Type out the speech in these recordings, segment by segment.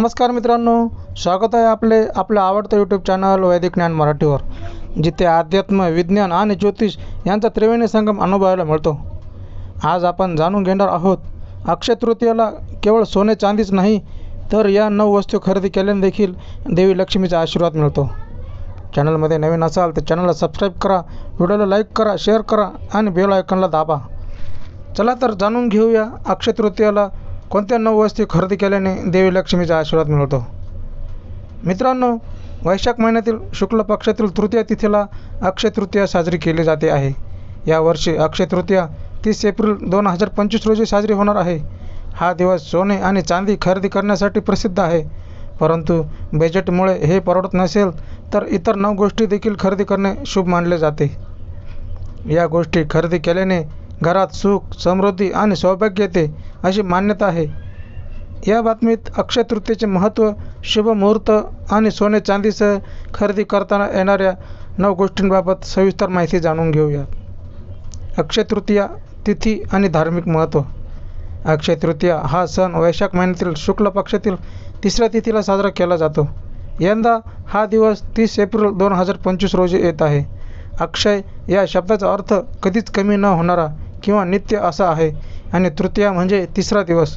नमस्कार मित्रांनो स्वागत आहे आपले आपलं आवडतं यूट्यूब चॅनल वैदिक ज्ञान मराठीवर जिथे अध्यात्म विज्ञान आणि ज्योतिष यांचा त्रिवेणी संगम अनुभवायला मिळतो. आज आपण जाणून घेणार आहोत अक्षय तृतीयेला केवळ सोने चांदीच नाही तर या नऊ वस्तू खरेदी केल्याने देखील देवी लक्ष्मीचा आशीर्वाद मिळतो. चॅनलमध्ये नवीन असाल तर चॅनलला सबस्क्राईब करा व्हिडिओला लाईक करा शेअर करा आणि बेल आयकॉनला दाबा. चला तर जाणून घेऊया अक्षय तृतीयाला कोणत्या नऊ वस्तू खरेदी केल्याने देवी लक्ष्मीचा आशीर्वाद मिळतो? मित्रांनो वैशाख महिन्यातील शुक्ल पक्षातील तृतीय तिथीला अक्षय तृतीया साजरी केली जाते आहे. यावर्षी अक्षय तृतीया तीस एप्रिल दोन हजार पंचवीस रोजी साजरी होणार आहे. हा दिवस सोने आणि चांदी खरेदी करण्यासाठी प्रसिद्ध आहे. परंतु बजेटमुळे हे परवडत नसेल तर इतर नऊ गोष्टी देखील खरेदी करणे शुभ मानले जाते. या गोष्टी खरेदी केल्याने घरात सुख समृद्धी आणि सौभाग्य येते. अशी मान्यता आहे. या बातमीत अक्षय तृतीयेचे महत्त्व शुभ मुहूर्त आणि सोने चांदीसह खरेदी करताना येणाऱ्या नऊ गोष्टींबाबत सविस्तर माहिती जाणून घेऊया. अक्षय तृतीया तिथी आणि धार्मिक महत्त्व. अक्षय तृतीया हा सण वैशाख महिन्यातील शुक्ल पक्षातील तिसऱ्या तिथीला साजरा केला जातो. यंदा हा दिवस तीस एप्रिल दोन हजार पंचवीस रोजी येत आहे. अक्षय या शब्दाचा अर्थ कधीच कमी न होणारा किंवा नित्य असा आहे आणि तृतीया म्हणजे तिसरा दिवस.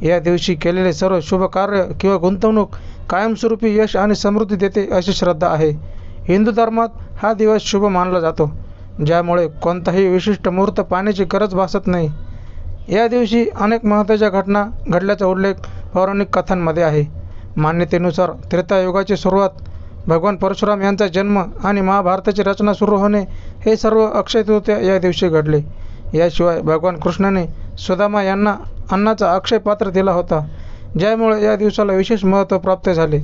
या दिवशी केलेले सर्व शुभ कार्य किंवा गुंतवणूक कायमस्वरूपी यश आणि समृद्धी देते अशी श्रद्धा आहे. हिंदू धर्मात हा दिवस शुभ मानला जातो ज्यामुळे कोणताही विशिष्ट मुहूर्त पाण्याची गरज भासत नाही. या दिवशी अनेक महत्त्वाच्या घटना घडल्याचा उल्लेख पौराणिक कथांमध्ये आहे. मान्यतेनुसार त्रेतायुगाची सुरुवात भगवान परशुराम यांचा जन्म आणि महाभारताची रचना सुरू होणे हे सर्व अक्षय तृतीया या दिवशी घडले. याशिवाय भगवान कृष्णाने सुदामा यांना अन्नाचा अक्षय पात्र दिला होता ज्यामुळे या दिवसाला विशेष महत्त्व प्राप्त झाले.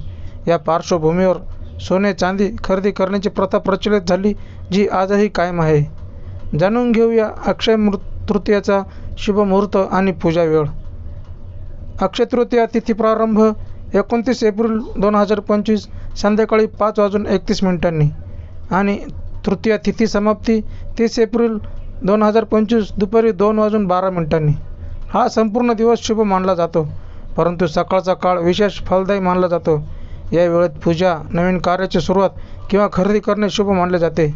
या पार्श्वभूमीवर सोने चांदी खरेदी करण्याची प्रथा प्रचलित झाली जी आजही कायम आहे. जाणून घेऊया अक्षय मृ तृतीयाचा शुभ मुहूर्त आणि पूजा वेळ. अक्षय तृतीया तिथी प्रारंभ एकोणतीस एप्रिल दोन हजार पंचवीस संध्याकाळी पाच वाजून एकतीस मिनिटांनी. आणि तृतीया तिथी समाप्ती तीस एप्रिल दोन हजार पंचवीस दुपारी दोन वाजून बारा मिनिटांनी. हा संपूर्ण दिवस शुभ मानला जातो परंतु सकाळचा काळ विशेष फलदायी मानला जातो. या वेळेत पूजा नवीन कार्याची सुरुवात किंवा खरेदी करणे शुभ मानले जाते.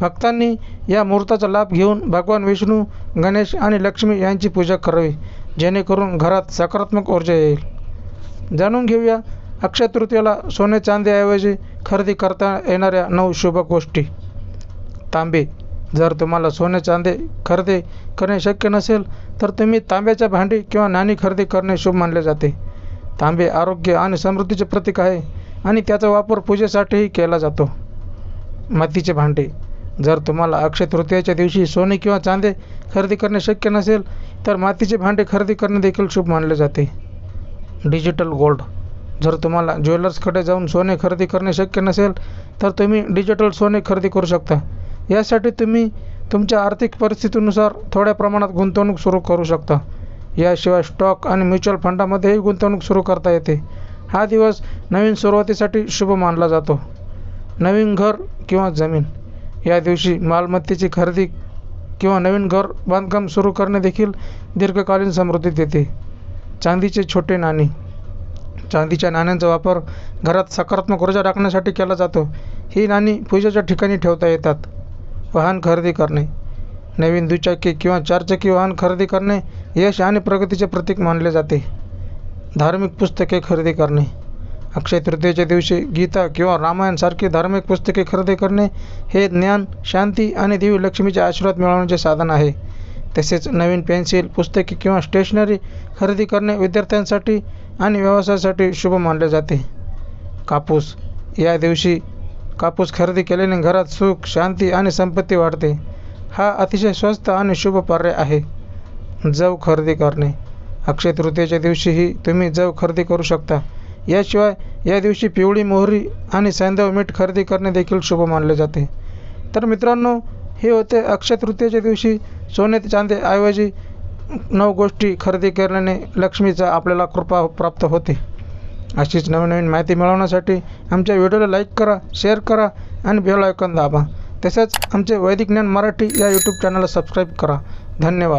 भक्तांनी या मुहूर्ताचा लाभ घेऊन भगवान विष्णू गणेश आणि लक्ष्मी यांची पूजा करावी जेणेकरून घरात सकारात्मक ऊर्जा येईल. जाणून घेऊया अक्षय तृतीयेला सोने चांदीऐवजी खरेदी करता येणाऱ्या नऊ शुभ गोष्टी. तांबे जर तुम्हाला सोने चांदी खरेदी करणे शक्य नसेल तर तुम्ही तांब्याच्या भांडी किंवा नाणी खरेदी करणे शुभ मानले जाते. तांबे आरोग्य आणि समृद्धीचे प्रतीक आहे आणि त्याचा वापर पूजेसाठीही केला जातो. मातीचे भांडे. जर तुम्हाला अक्षय तृतीयाच्या दिवशी सोने किंवा चांदे खरेदी करणे शक्य नसेल तर मातीचे भांडे खरेदी करणे देखील शुभ मानले जाते. Digital gold. जर तुम्हाला ज्वेलर्सकडे जाऊन सोने खरेदी करणे शक्य नसेल तर तुम्ही डिजिटल सोने खरेदी करू शकता. यासाठी तुम्ही तुमच्या आर्थिक परिस्थितीनुसार थोड्या प्रमाणात गुंतवणूक सुरू करू शकता. याशिवाय स्टॉक आणि म्युच्युअल फंडामध्येही गुंतवणूक सुरू करता येते. हा दिवस नवीन सुरुवातीसाठी शुभ मानला जातो. नवीन घर किंवा जमीन. या दिवशी मालमत्तेची खरेदी किंवा नवीन घर बांधकाम सुरू करणे देखील दीर्घकालीन समृद्धी देते चांदीचे छोटे नाणी. चांदीच्या नाण्यांचा वापर घरात सकारात्मक ऊर्जा राखण्यासाठी केला जातो. ही नाणी पूजेच्या ठिकाणी ठेवता येतात. वाहन खरेदी करणे. नवीन दुचाकी किंवा चारचाकी वाहन खरेदी करणे यश आणि प्रगतीचे प्रतीक मानले जाते. धार्मिक पुस्तके खरेदी करणे. अक्षय तृतीयेच्या दिवशी गीता किंवा रामायणसारखी धार्मिक पुस्तके खरेदी करणे हे ज्ञान शांती आणि देवी लक्ष्मीचे आशीर्वाद मिळवण्याचे साधन आहे. तसेच नवीन पेन्सिल पुस्तके किंवा स्टेशनरी खरेदी करणे विद्यार्थ्यांसाठी आणि व्यवसायासाठी शुभ मानले जाते. कापूस. या दिवशी कापूस खरेदी केल्याने घरात सुख शांती आणि संपत्ती वाढते. हा अतिशय स्वस्त आणि शुभ पर्याय आहे. जव खरेदी करणे. अक्षय तृतीयेच्या दिवशीही तुम्ही जव खरेदी करू शकता. याशिवाय या दिवशी पिवळी मोहरी आणि सैंदव मीठ खरेदी करणे देखील शुभ मानले जाते. तर मित्रांनो हे होते अक्षय तृतीयेच्या दिवशी सोने चांदीऐवजी नऊ गोष्टी खरेदी केल्याने लक्ष्मीचा आपल्याला कृपा प्राप्त होते. अशीच नवनवीन माहिती मिळवण्यासाठी आमच्या व्हिडिओला लाईक करा शेअर करा आणि बेल आयकॉन दाबा. तसेच आमचे वैदिक ज्ञान मराठी या यूट्यूब चॅनलला सबस्क्राईब करा. धन्यवाद.